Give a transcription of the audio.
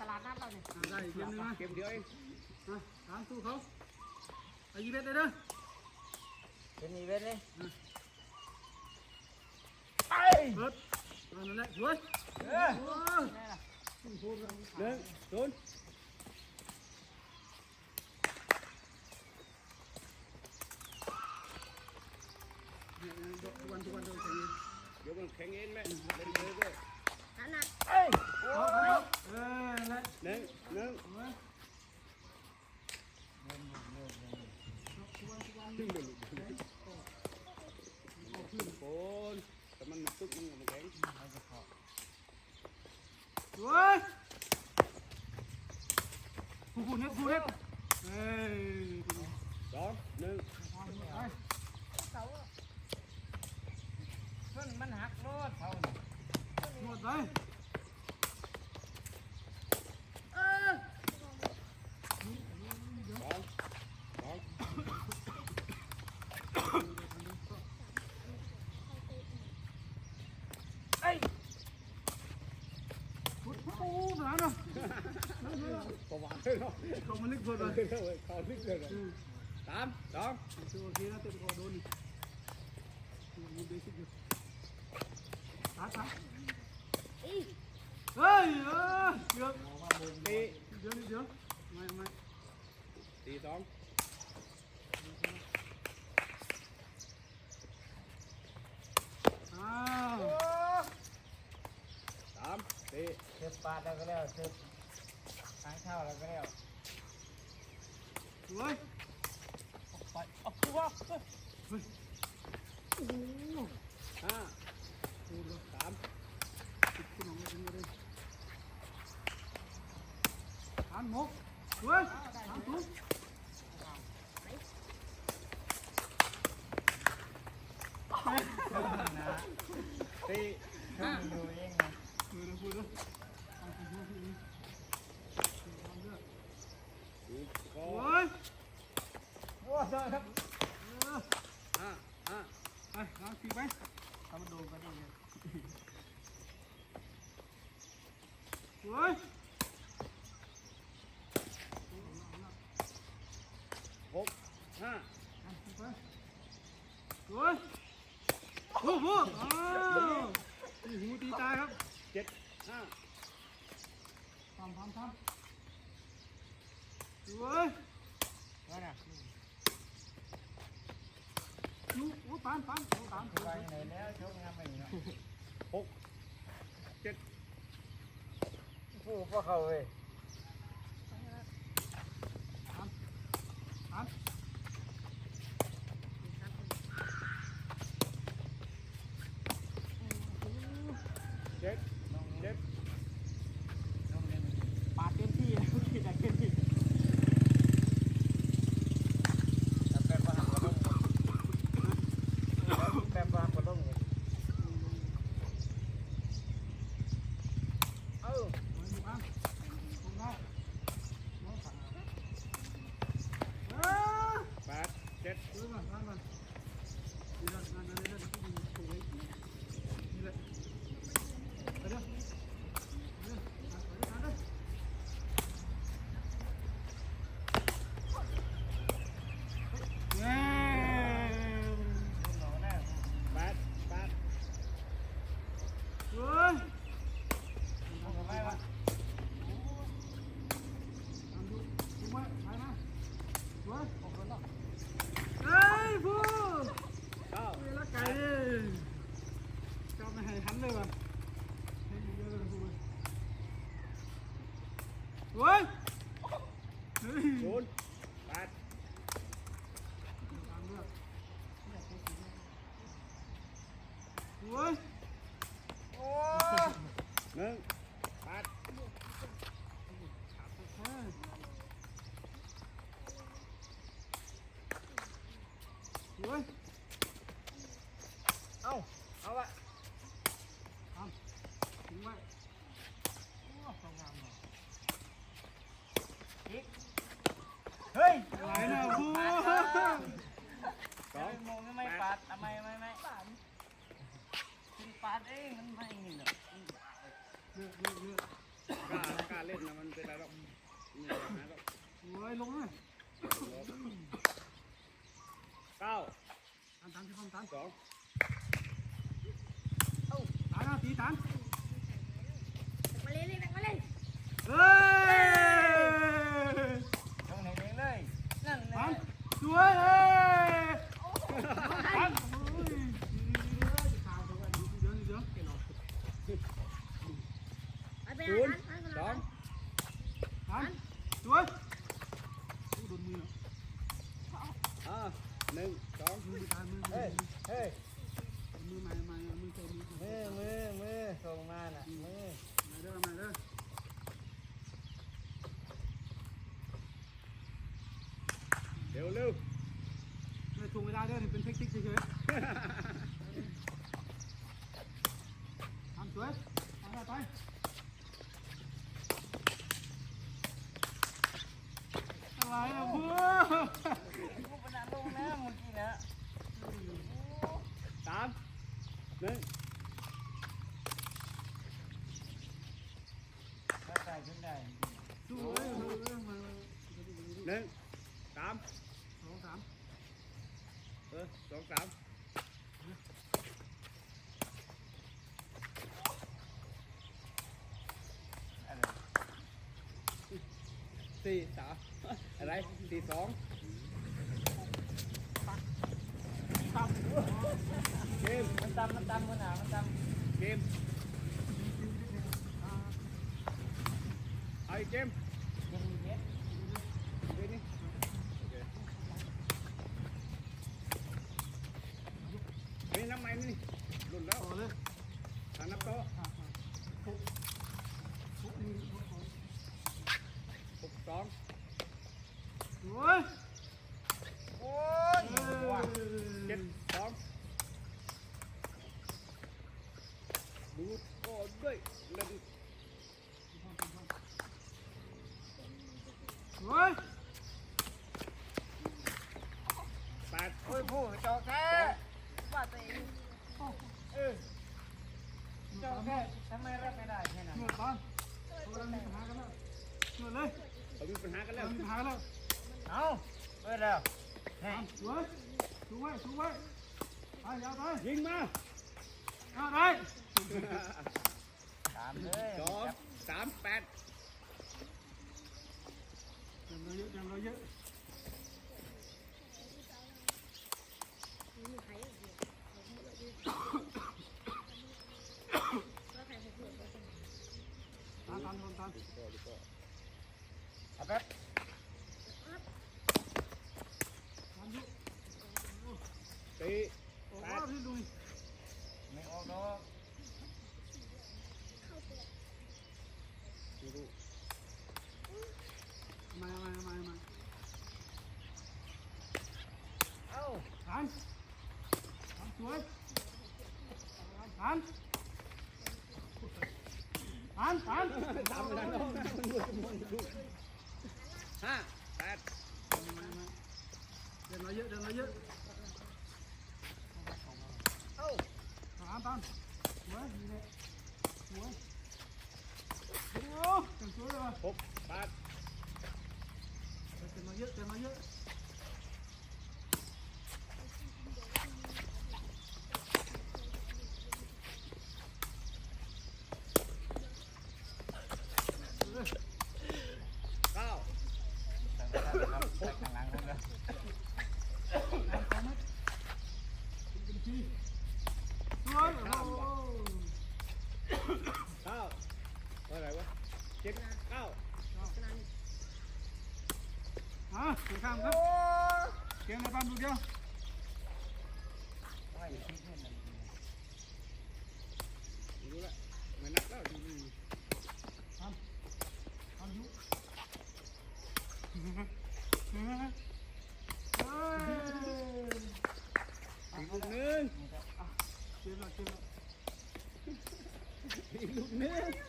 ตลาดนัดเราเนี่ยอ่าได้อีกเกมหนึงนะเกมเดียวเองมาตามสู้เขาเอายีเบ็ดเลยเด้อเป็นอีเวนต์นี่เปิดเอานั่นแหละสวยเออโอ้ยแม่ล่ะหนึ่งศูนย์เนี่ยทุกวันทุกวันทุกวันเดี๋ยวมันแข็งเองแม่เล่นเลยด้ วยนั่นน่ะเอ้ยเอาเอาเออนั่นแหละหนึ่งหนึ่งเอาไว้ทุกวันทุกวันขึ้นไปลูกขึ้นโคนแต่มันตุ๊กมันมันแข็งสวยผู้ผู้เนี่ยผู้เนี่ยเอ้ยสองหนึ่งไปเสาเพิ่นมันหักรถเขาหมดไปเออสองสองเอ้ยพุทธโอ้หนาเนาะประวัติเลยเนาะเขามาลึกเกินเลเลยยเขาลึกเลยสามสองโอเคนะเต็มคอโดนนี่มีเบสิกอยู่ตัดตัดอี เฮ้ยเออเกือบ ตี เดี๋ยวเดี๋ยวไม่ไม่ ตีสอง อ้าว สามตี เสือปาดแล้วก็แล้วเสือทางเข้าแล้วก็แล้วสวยไปเอาตัวเฮ้ยเฮ้ยโอ้โหห้าโอ้โหสามติดขึ้นมาไม่ถึงเลยทานหมกสวยทานถูกตีห้าดูเองนะ เออเดี๋ยวพูดด้วยทานถูกที่นี่ทานเลือด ตีส ส อง วย โอ้ยครับ เออ ห้าห้า ไปเอาขี่ไปทำมันโดนกันนี่สวย หกห้าไปสวยโอ้โหอ้าวตีหูตีตายครับเจ็ดห้าทำทำทำสวยว่าน่ะลูกโอ้ปานปานโอ้ปานไปไหนแล้วชกงานไปเนาะหกเจ็ด ผู้พวกเขาเว้ย ปาน เจ็ดเจ็ด ปาดเต็มที่เลยที่ไหนเต็มที่ แต่แป๊บว่าหักกระด้งแป๊บว่าหักกระด้งเลยเอ้า ปานตรงได้น้องขาเออ แปดเจ็ด เออมาปานมานี่ละนั่นนั่นนั่นที่มันสวยนี่แหละไปเด้อไปเด้อไปเด้อไปเด้อ เย้ หนูแน่ แปดแปด เฮ้ย ทำไมวะ ทำดูดูไว้ไปมาเฮ้ยออกกันแล้วเฮ้ยพูด เก้า เวลาไก่ดิกลับมาให้ทันเลยว่ะให้เยอะเลยพูดเฮ้ยเฮ้ย ศูนย์แปดตามเลือดเฮ้ยโอ้หนึ่งแปดเฮ้ยเฮ้ยเอาเอาวะ มันไม่มีหรเลือกเลือกเลือกกล้ากล้าเล่นนะมันเป็นไรหรอกเนี่อยลงเลยเก้าตามตามที่ฟงตามสองเอ้าตามนะตีตาม ตามสวยโดนมืออ่าหนึ่งสองมือตามมือเฮ้ยเฮ้ยมือใหม่ม่มือเจอมือมือมือมือส่งมาน่ะมือมาเด้อมาเด้อเร็วเร็วไม่ทวงเวลาเด้อนี่เป็นเทคนิคเฉยๆทำสวยทำไปอะไรอะเพื่อ กูปนัดลงนะเมื่อกี้นะ สาม หนึ่งถ้าใส่ขึ้นได้สวยเออมาหนึ่งสามสองสามเออสองสามสี่สามอะไรสี่สองตับเก มมันตำมันตำมันหนามันตเกมเอาอีกเกมำยังมีเม็ด เดี๋ยวนี้โอเคนี่น้ำมันนี่รุ่นแล้ว ต่อเลย ทางนับโต๊ะ ทุกทุกนี่ หกสอง สวย โอ้ย เอ ว่ะ อ เจ็ดสองดูก่อนด้วยเล่น สวย แปด โอ้ยผู้จอกแค่ ว่าตัวเอง เออจอกแค่ทำไมรับไม่ได้แค่นั้น หนวดบ้านเรามีปัญหากันแล้วหนวดเลย เขามีปัญหากันแล้ เรา ว มีปัญหากันแล้ว เอาเปิดแล้วเฮ้ย สวยสูงไว้สูงไว้ไป ยาวไปยิงมาเอาได้ตามเลยสองสามแปดเต็มเราเยอะเต็มเราเยอะมีใครอยู่แล้วใครพูดตามตามตามเอาแป๊บต ข้าวพี่ลุยไม่ออกดอกดูมามามามา เอ้า ทานทานสวยทานทานทาน ตามไปทางโน้นนะมันดูมันดูห้าแปด เดินเราเยอะเดินเราเยอะ เอ้า ตามตามสวยดีเลยสวยโอ้จังสวยเลยหกแปดเต็มมาเยอะเต็มมาเยอะเออ เก้า ตั้งแต่ครับตั้งข้างหลังผมแล้ว ตามไหมเป็นทีสวยโอ้โห เก้าเท่าไหร่วะ เจ็ดเก้าอะเสียข้ามครับเกมในบ้านดูเดียวไม่คิดเนี่ยมันดูละไม่นับแล้วดูดูทำทำยุเฮ้ยอีกลูกหนึงเกมละเกมละอีกลูกนึง